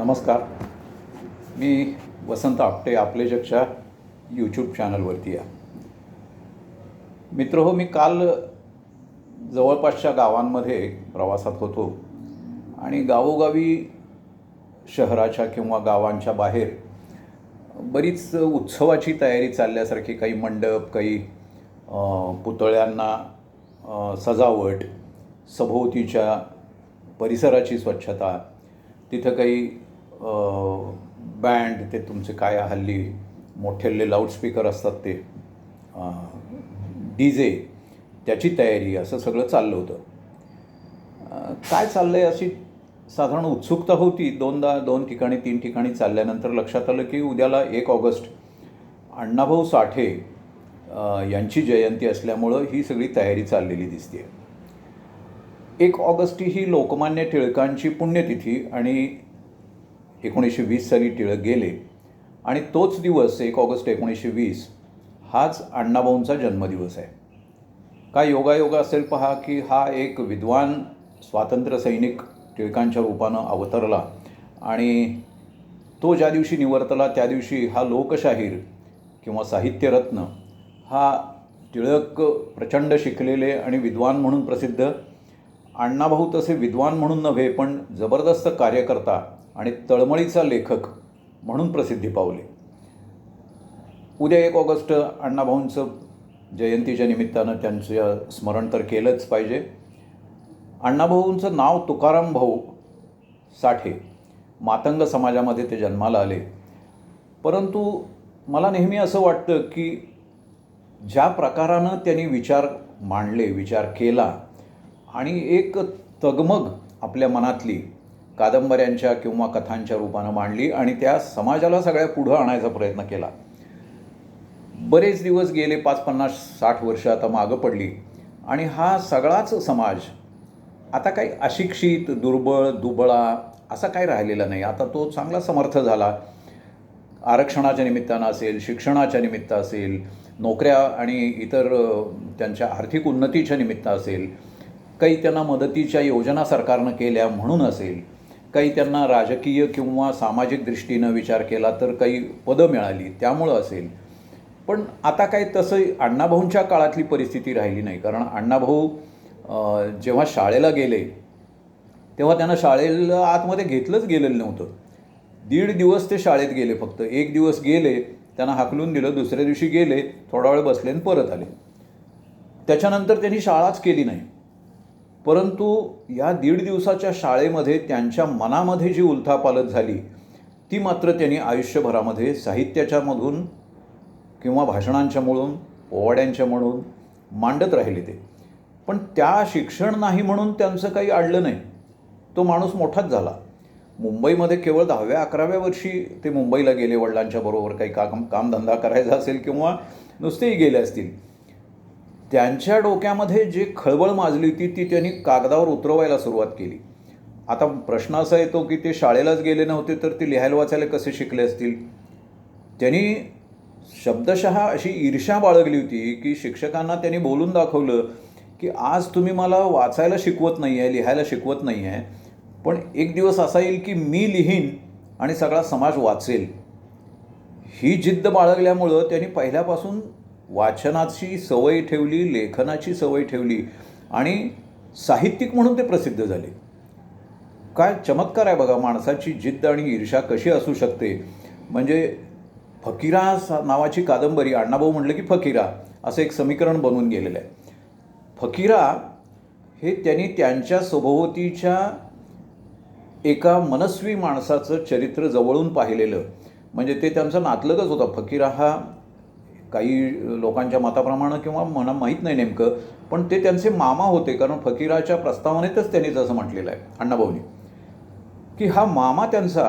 नमस्कार. मी वसंत आपटे आपले जगच्या यूट्यूब चॅनलवरती आहे. मित्र हो मी काल जवळपासच्या गावांमध्ये प्रवासात होतो आणि गावोगावी शहराच्या किंवा गावांच्या बाहेर बरीच उत्सवाची तयारी चालल्यासारखी काही मंडप काही पुतळ्यांना सजावट सभोवतीच्या परिसराची स्वच्छता तिथं काही बँड ते तुमचे काय हल्ली मोठेले लाऊडस्पीकर असतात ते. डी जे त्याची तयारी असं सगळं चाललं होतं. काय चाललं आहे अशी साधारण उत्सुकता होती? दोनदा दोन ठिकाणी तीन ठिकाणी चालल्यानंतर लक्षात आलं की उद्याला एक ऑगस्ट. अण्णाभाऊ साठे यांची जयंती असल्यामुळं ही सगळी तयारी चाललेली दिसते एक ऑगस्ट ही लोकमान्य टिळकांची पुण्यतिथी आणि एकोणीसशे वीस साली टिळक गेले. आणि तोच दिवस एक ऑगस्ट एकोणीसशे वीस हाच अण्णाभाऊंचा जन्मदिवस आहे. काय योगायोग असेल पहा की हा एक विद्वान स्वातंत्र्य सैनिक टिळकांच्या रूपानं अवतरला आणि तो ज्या दिवशी निवर्तला त्या दिवशी हा लोकशाहीर किंवा साहित्यरत्न हा टिळक प्रचंड शिकलेले आणि विद्वान म्हणून प्रसिद्ध. अण्णाभाऊ तसे विद्वान म्हणून नव्हे पण जबरदस्त कार्यकर्ता आणि तळमळीचा लेखक म्हणून प्रसिद्धी पावले. उद्या एक ऑगस्ट अण्णाभाऊंचं जयंतीच्या निमित्तानं त्यांचं स्मरण तर केलंच पाहिजे. अण्णाभाऊंचं नाव तुकाराम भाऊ साठे मातंग समाजामध्ये ते जन्माला आले. परंतु मला नेहमी असं वाटतं की ज्या प्रकारानं त्यांनी विचार मांडले विचार केला आणि एक तगमग आपल्या मनातली कादंबऱ्यांच्या किंवा कथांच्या रूपानं मांडली आणि त्या समाजाला सगळ्या पुढं आणायचा प्रयत्न केला. बरेच दिवस गेले पाच पन्नास साठ वर्ष आता मागं पडली आणि हा सगळाच समाज आता काही अशिक्षित दुर्बळ दुबळा असा काही राहिलेला नाही. आता तो चांगला समर्थ झाला. आरक्षणाच्या निमित्तानं असेल शिक्षणाच्या निमित्त असेल नोकऱ्या आणि इतर त्यांच्या आर्थिक उन्नतीच्या निमित्त असेल काही त्यांना मदतीच्या योजना सरकारनं केल्या म्हणून असेल काही त्यांना राजकीय किंवा सामाजिक दृष्टीनं विचार केला तर काही पदं मिळाली त्यामुळं असेल. पण आता काय तसं अण्णाभाऊंच्या काळातली परिस्थिती राहिली नाही. कारण अण्णाभाऊ जेव्हा शाळेला गेले तेव्हा त्यांना शाळेला आतमध्ये घेतलंच गेलेलं नव्हतं. दीड दिवस ते शाळेत गेले फक्त. एक दिवस गेले त्यांना हाकलून दिलं दुसऱ्या दिवशी गेले थोडा वेळ बसले आणि परत आले. त्याच्यानंतर त्यांनी शाळाच केली नाही. परंतु या दीड दिवसाच्या शाळेमध्ये त्यांच्या मनामध्ये जी उलथापालथ झाली ती मात्र त्यांनी आयुष्यभरामध्ये साहित्याच्यामधून किंवा भाषणांच्या म्हणून पोवाड्यांच्या म्हणून मांडत राहिले ते. पण त्या शिक्षण नाही म्हणून त्यांचं काही अडलं नाही. तो माणूस मोठाच झाला. मुंबईमध्ये केवळ दहाव्या अकराव्या वर्षी ते मुंबईला गेले वडिलांच्या बरोबर काही काम कामधंदा करायचा असेल किंवा नुसतेही गेले असतील. त्यांच्या डोक्यामध्ये जे खळबळ माजली होती ती त्यांनी कागदावर उतरवायला सुरुवात केली. आता प्रश्न असा येतो की ते शाळेलाच गेले नव्हते तर ते लिहायला वाचायला कसे शिकले असतील? त्यांनी शब्दशः अशी ईर्ष्या बाळगली होती की शिक्षकांना त्यांनी बोलून दाखवलं की आज तुम्ही मला वाचायला शिकवत नाही आहे लिहायला शिकवत नाही आहे पण एक दिवस असा येईल की मी लिहीन आणि सगळा समाज वाचेल. ही जिद्द बाळगल्यामुळं त्यांनी पहिल्यापासून वाचनाची सवय ठेवली लेखनाची सवय ठेवली आणि साहित्यिक म्हणून ते प्रसिद्ध झाले. काय चमत्कार आहे बघा माणसाची जिद्द आणि ईर्षा कशी असू शकते? म्हणजे फकीरा सा- नावाची कादंबरी अण्णाभाऊ म्हटलं की फकीरा असं एक समीकरण बनवून गेलेलं आहे. फकीरा हे त्यांनी त्यांच्या सभोवतीच्या एका मनस्वी माणसाचं चरित्र जवळून पाहिलेलं. म्हणजे ते त्यांचं नातलगच होता. फकीरा हा काही लोकांच्या मताप्रमाणे किंवा मला माहीत नाही नेमकं पण ते त्यांचे मामा होते कारण फकीराच्या प्रस्तावनेतच त्यांनी तसं म्हटलेलं आहे अण्णाभाऊनी. की हा मामा त्यांचा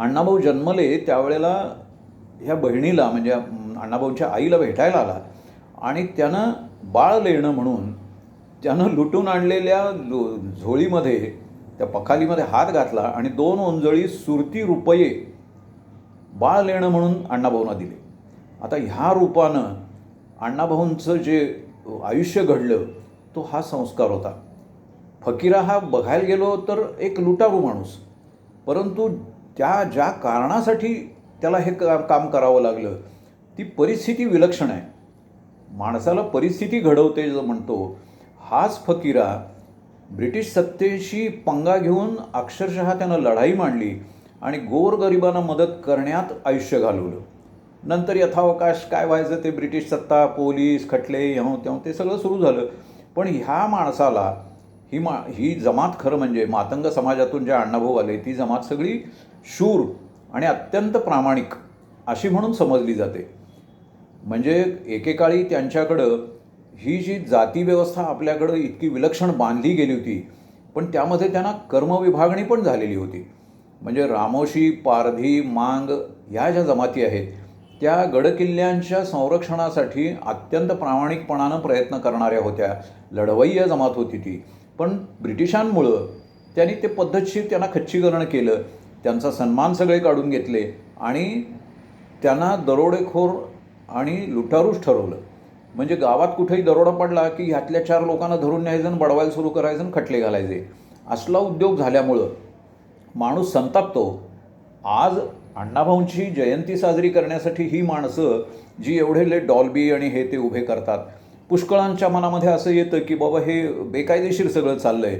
अण्णाभाऊ जन्मले त्यावेळेला ह्या बहिणीला म्हणजे अण्णाभाऊंच्या आईला भेटायला आला आणि त्यानं बाळ लेणं म्हणून त्यानं लुटून आणलेल्या लो झोळीमध्ये त्या पखालीमध्ये हात घातला आणि दोन ओंजळी सुरती रुपये बाळ लेणं म्हणून अण्णाभाऊंना दिले. आता ह्या रूपानं अण्णाभाऊंचं जे आयुष्य घडलं तो हा संस्कार होता. फकीरा हा बघायला गेलो तर एक लुटारू माणूस. परंतु त्या ज्या कारणासाठी त्याला हे का काम करावं लागलं ती परिस्थिती विलक्षण आहे. माणसाला परिस्थिती घडवते जो म्हणतो हाच फकीरा ब्रिटिश सत्तेशी पंगा घेऊन अक्षरशः त्यानं लढाई मांडली आणि गोरगरिबांना मदत करण्यात आयुष्य घालवलं. नंतर यथावकाश काय व्हायचं ते ब्रिटिश सत्ता पोलीस खटले ह्याव त्याव ते सगळं सुरू झालं. पण ह्या माणसाला ही मा ही जमात खरं म्हणजे मातंग समाजातून जे अण्णाभाऊ आले ती जमात सगळी शूर आणि अत्यंत प्रामाणिक अशी म्हणून समजली जाते. म्हणजे एकेकाळी त्यांच्याकडं ही जी जाती व्यवस्था आपल्याकडं इतकी विलक्षण बांधली गेली होती पण त्यामध्ये त्यांना कर्मविभागणी पण झालेली होती. म्हणजे रामोशी पारधी मांग ह्या ज्या जमाती आहेत त्या गडकिल्ल्यांच्या संरक्षणासाठी अत्यंत प्रामाणिकपणानं प्रयत्न करणाऱ्या होत्या. लढवय्या जमात होती ती. पण ब्रिटिशांमुळं त्यांनी ते पद्धतशीर त्यांना खच्चीकरण केलं. त्यांचा सन्मान सगळे काढून घेतले आणि त्यांना दरोडेखोर आणि लुटारूच ठरवलं. म्हणजे गावात कुठेही दरोडा पडला की ह्यातल्या चार लोकांना धरून न्यायचं बडवायला सुरू करायचं खटले घालायचे. असला उद्योग झाल्यामुळं माणूस संतापतो. आज अण्णाभाऊंची जयंती साजरी करण्यासाठी ही माणसं जी एवढे डॉल्बी आणि हे ते उभे करतात. पुष्कळांच्या मनामध्ये असं येतं की बाबा हे बेकायदेशीर सगळं चाललं आहे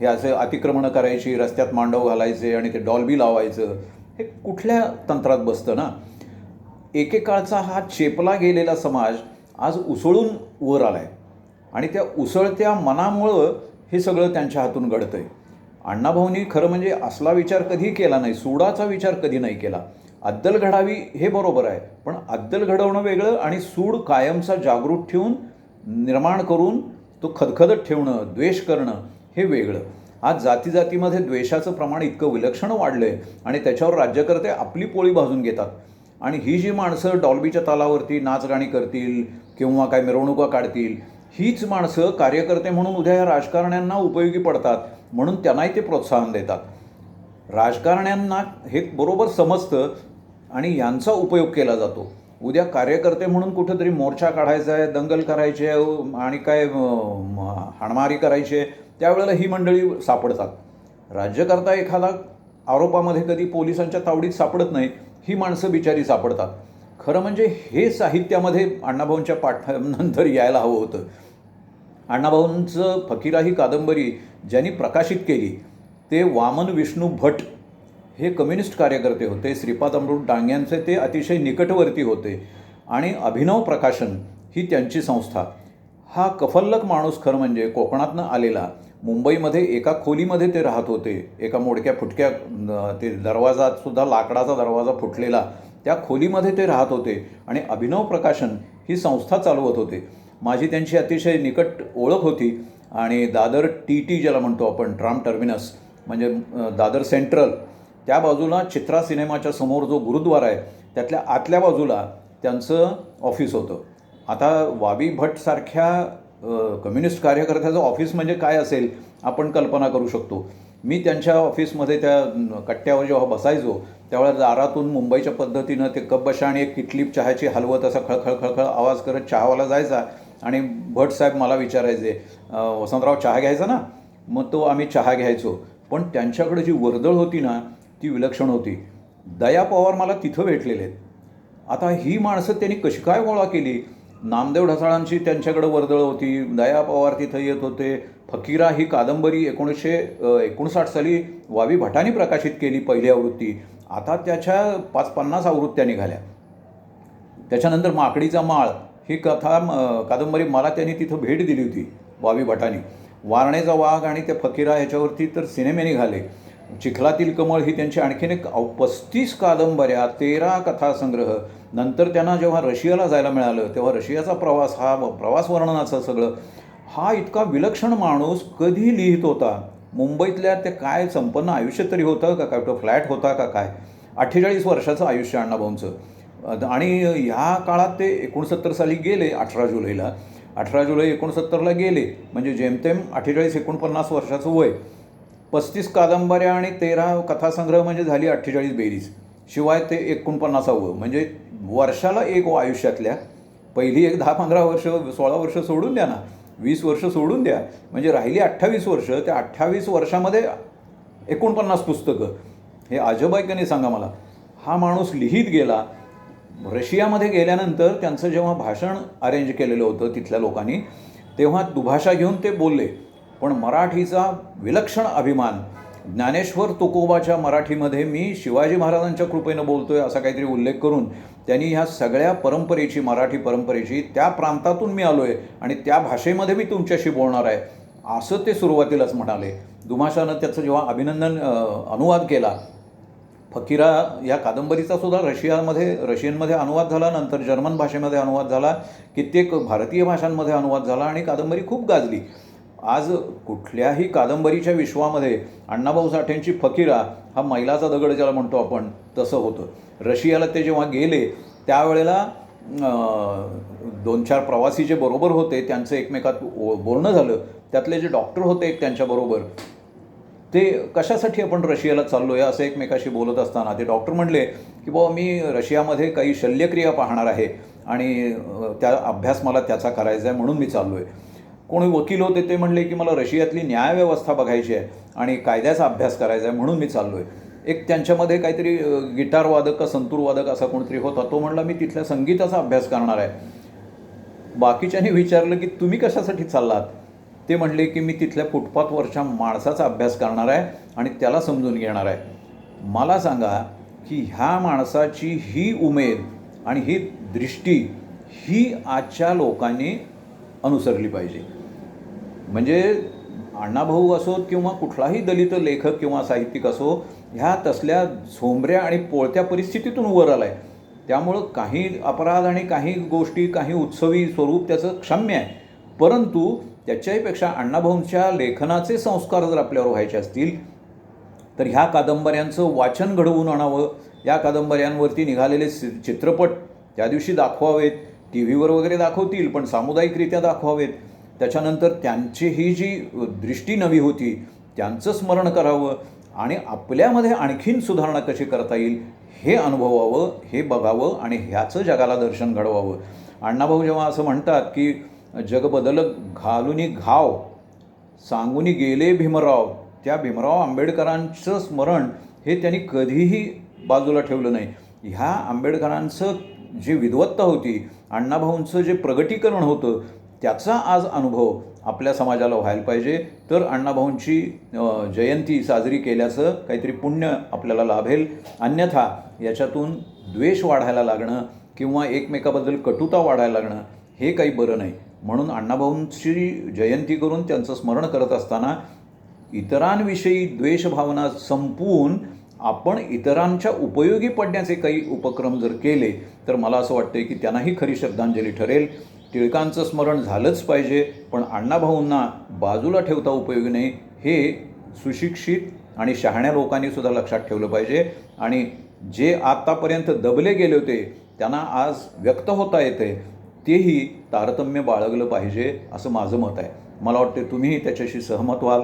हे असं अतिक्रमणं करायची रस्त्यात मांडव घालायचे आणि ते डॉल्बी लावायचं हे कुठल्या तंत्रात बसतं ना? एकेकाळचा हा चेपला गेलेला समाज आज उसळून वर आला आहे आणि त्या उसळत्या मनामुळं हे सगळं त्यांच्या हातून घडतं आहे अण्णाभाऊंनी खरं म्हणजे असला विचार कधी केला नाही सूडाचा विचार कधी नाही केला. अद्दल घडावी हे बरोबर आहे पण अद्दल घडवणं वेगळं आणि सूड कायमचा जागृत ठेवून निर्माण करून तो खदखदत ठेवणं द्वेष करणं हे वेगळं. आज जाती जातीमध्ये द्वेषाचं प्रमाण इतकं विलक्षण वाढलं आहे आणि त्याच्यावर राज्यकर्ते आपली पोळी भाजून घेतात. आणि ही जी माणसं डॉल्बीच्या तालावरती नाचगाणी करतील किंवा काय मिरवणुका काढतील हीच माणसं कार्यकर्ते म्हणून उद्या या राजकारण्यांना उपयोगी पडतात. म्हणून त्यांनाही ते प्रोत्साहन देतात. राजकारण्यांना हे बरोबर समजतं आणि यांचा उपयोग केला जातो. उद्या कार्यकर्ते म्हणून कुठंतरी मोर्चा काढायचा आहे दंगल करायचे आहे आणि काय म, हाणमारी करायची आहे त्यावेळेला ही मंडळी सापडतात. राज्यकर्ता एखादा आरोपामध्ये कधी पोलिसांच्या तावडीत सापडत नाही ही माणसं बिचारी सापडतात. खरं म्हणजे हे साहित्यामध्ये अण्णाभाऊंच्या पाठानंतर यायला हवं होतं. अण्णाभाऊंचं फकिरा ही कादंबरी ज्यांनी प्रकाशित केली ते वामन विष्णू भट हे कम्युनिस्ट कार्यकर्ते होते श्रीपाद अमृत डांग्यांचे ते अतिशय निकटवर्ती होते आणि अभिनव प्रकाशन ही त्यांची संस्था. हा कफल्लक माणूस खरं म्हणजे कोकणातनं आलेला मुंबईमध्ये एका खोलीमध्ये ते राहत होते एका मोडक्या फुटक्या ते दरवाजासुद्धा लाकडाचा दरवाजा फुटलेला त्या खोलीमध्ये ते राहत होते आणि अभिनव प्रकाशन ही संस्था चालवत होते. माझी त्यांची अतिशय निकट ओळख होती आणि दादर टी टी ज्याला म्हणतो आपण ट्राम टर्मिनस म्हणजे दादर सेंट्रल त्या बाजूला चित्रा सिनेमाच्या समोर जो गुरुद्वारा आहे त्यातल्या आतल्या बाजूला त्यांचं ऑफिस होतं. आता वाबी भटसारख्या कम्युनिस्ट कार्यकर्त्याचं ऑफिस म्हणजे काय असेल आपण कल्पना करू शकतो. मी त्यांच्या ऑफिसमध्ये त्या कट्ट्यावर जेव्हा बसायचो त्यावेळेला दारातून मुंबईच्या पद्धतीनं ते कप बशा आणि एक किटलीप चहाची हलवत असा खळखळ खळखळ आवाज करत चहावाला जायचा. आणि भट साहेब मला विचारायचे वसंतराव चहा घ्यायचा ना? मग तो आम्ही चहा घ्यायचो. पण त्यांच्याकडे जी वर्दळ होती ना ती विलक्षण होती. दया पवार मला तिथं भेटलेले. आहेत आता ही माणसं त्यांनी कशी काय गोळा केली? नामदेव ढसाळांची त्यांच्याकडे वर्दळ होती दया पवार तिथं येत होते फकीरा ही कादंबरी एकोणीसशे एकोणसाठ साली वावी भटांनी प्रकाशित केली पहिली आवृत्ती. आता त्याच्या पाच पन्नास आवृत्त्या निघाल्या. त्याच्यानंतर माकडीचा माळ ही कथा म, कादंबरी मला त्यांनी तिथं भेट दिली होती वावी भटानी. वारणेचा वाघ आणि त्या फकीरा ह्याच्यावरती तर सिनेमे निघाले. चिखलातील कमळ ही त्यांची आणखीन एक पस्तीस कादंबऱ्या तेरा कथासंग्रह. नंतर त्यांना जेव्हा रशियाला जायला मिळालं तेव्हा रशियाचा प्रवास हा प्रवास वर्णनाचं सगळं. हा इतका विलक्षण माणूस कधी लिहित होता? मुंबईतल्या ते काय संपन्न आयुष्य तरी होतं का? काय तो फ्लॅट होता का काय? अठ्ठेचाळीस वर्षाचं आयुष्य अण्णाभाऊंचं. आणि ह्या काळात ते एकोणसत्तर साली गेले अठरा जुलैला. अठरा जुलै एकोणसत्तरला गेले म्हणजे जेमतेम अठ्ठेचाळीस एकोणपन्नास वर्षाचं वय. पस्तीस कादंबऱ्या आणि तेरा कथासंग्रह म्हणजे झाली अठ्ठेचाळीस बेरीज. शिवाय ते एकोणपन्नासावं म्हणजे वर्षाला एक व आयुष्यातल्या. पहिली एक दहा पंधरा वर्ष सोळा वर्ष सोडून द्या ना. वीस वर्ष सोडून द्या. म्हणजे राहिली अठ्ठावीस वर्ष त्या अठ्ठावीस वर्षामध्ये एकोणपन्नास पुस्तकं. हे अजब सांगा मला. हा माणूस लिहित गेला रशियामध्ये गेल्यानंतर त्यांचं जेव्हा भाषण अरेंज केलेलं होतं तिथल्या लोकांनी तेव्हा दुभाषा घेऊन ते बोलले. पण मराठीचा विलक्षण अभिमान ज्ञानेश्वर तुकोबाच्या मराठीमध्ये मी शिवाजी महाराजांच्या कृपेनं बोलतोय असा काहीतरी उल्लेख करून त्यांनी ह्या सगळ्या परंपरेची मराठी परंपरेची त्या प्रांतातून मी आलो आहे आणि त्या भाषेमध्ये मी तुमच्याशी बोलणार आहे. असं ते सुरुवातीलाच म्हणाले. दुमाशानं त्याचं जेव्हा अभिनंदन अनुवाद केला फकीरा या कादंबरीचा सुद्धा रशियामध्ये रशियनमध्ये अनुवाद झाला नंतर जर्मन भाषेमध्ये अनुवाद झाला कित्येक भारतीय भाषांमध्ये अनुवाद झाला आणि कादंबरी खूप गाजली. आज कुठल्याही कादंबरीच्या विश्वामध्ये अण्णाभाऊ साठेंची फकीरा हा मैलाचा दगड ज्याला म्हणतो आपण तसं होतं. रशियाला ते जेव्हा गेले त्यावेळेला दोन चार प्रवासी जे बरोबर होते त्यांचं एकमेकात बोलणं झालं. त्यातले जे डॉक्टर होते एक त्यांच्याबरोबर ते कशासाठी आपण रशियाला चाललो आहे असं एकमेकाशी बोलत असताना ते डॉक्टर म्हणले की बाबा मी रशियामध्ये काही शल्यक्रिया पाहणार आहे आणि त्या अभ्यास मला त्याचा करायचा आहे म्हणून मी चाललो आहे कोणी वकील होते ते म्हणले की मला रशियातली न्यायव्यवस्था बघायची आहे आणि कायद्याचा अभ्यास करायचा आहे म्हणून मी चाललो आहे एक त्यांच्यामध्ये काहीतरी गिटारवादक गिटार वादक का संतूर वादक असा कोणतरी होता तो म्हणला मी तिथल्या संगीताचा अभ्यास करणार आहे. बाकीच्यांनी विचारलं की तुम्ही कशासाठी चाललात? ते म्हणले की मी तिथल्या फुटपाथवरच्या माणसाचा अभ्यास करणार आहे आणि त्याला समजून घेणार आहे. मला सांगा की ह्या माणसाची ही उमेद आणि ही दृष्टी ही आजच्या लोकांनी अनुसरली पाहिजे. म्हणजे अण्णाभाऊ असोत किंवा कुठलाही दलित लेखक किंवा साहित्यिक असो ह्या तसल्या झोंबऱ्या आणि पोळत्या परिस्थितीतून वर आला आहे त्यामुळं काही अपराध आणि काही गोष्टी काही उत्सवी स्वरूप त्याचं क्षम्य आहे. परंतु त्याच्याहीपेक्षा अण्णाभाऊंच्या लेखनाचे संस्कार जर आपल्यावर व्हायचे असतील तर ह्या कादंबऱ्यांचं वाचन घडवून आणावं. या कादंबऱ्यांवरती निघालेले सि- चित्रपट त्या दिवशी दाखवावेत. टी व्हीवर वगैरे दाखवतील पण सामुदायिकरित्या दाखवावेत. त्याच्यानंतर त्यांची ही जी दृष्टी नवी होती त्यांचं स्मरण करावं आणि आपल्यामध्ये आणखीन सुधारणा कशी करता येईल हे अनुभवावं हे बघावं आणि ह्याचं जगाला दर्शन घडवावं. अण्णाभाऊ जेव्हा असं म्हणतात की जग बदल घालुनी घाव सांगूनी गेले भीमराव. त्या भीमराव आंबेडकरांचं स्मरण हे त्यांनी कधीही बाजूला ठेवलं नाही. ह्या आंबेडकरांचं जी विद्वत्ता होती अण्णाभाऊंचं जे प्रगटीकरण होतं त्याचा आज अनुभव आपल्या समाजाला व्हायला पाहिजे. तर अण्णाभाऊंची जयंती साजरी केल्याचं काहीतरी पुण्य आपल्याला लाभेल. अन्यथा याच्यातून द्वेष वाढायला लागणं किंवा एकमेकाबद्दल कटुता वाढायला लागणं हे काही बरं नाही. म्हणून अण्णाभाऊंची जयंती करून त्यांचं स्मरण करत असताना इतरांविषयी द्वेषभावना संपवून आपण इतरांच्या उपयोगी पडण्याचे काही उपक्रम जर केले तर मला असं वाटतं की त्यांनाही खरी श्रद्धांजली ठरेल. टिळकांचं स्मरण झालंच पाहिजे पण अण्णाभाऊंना बाजूला ठेवता उपयोगी नाही हे सुशिक्षित आणि शहाण्या लोकांनी सुद्धा लक्षात ठेवलं पाहिजे. आणि जे आत्तापर्यंत दबले गेले होते त्यांना आज व्यक्त होता येते तेही तारतम्य बाळगलं पाहिजे असं माझं मत आहे. मला वाटते तुम्हीही त्याच्याशी सहमत व्हाल.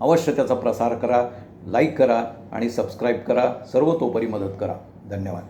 अवश्य त्याचा प्रसार करा लाईक करा आणि सबस्क्राईब करा. सर्वतोपरी मदत करा. धन्यवाद.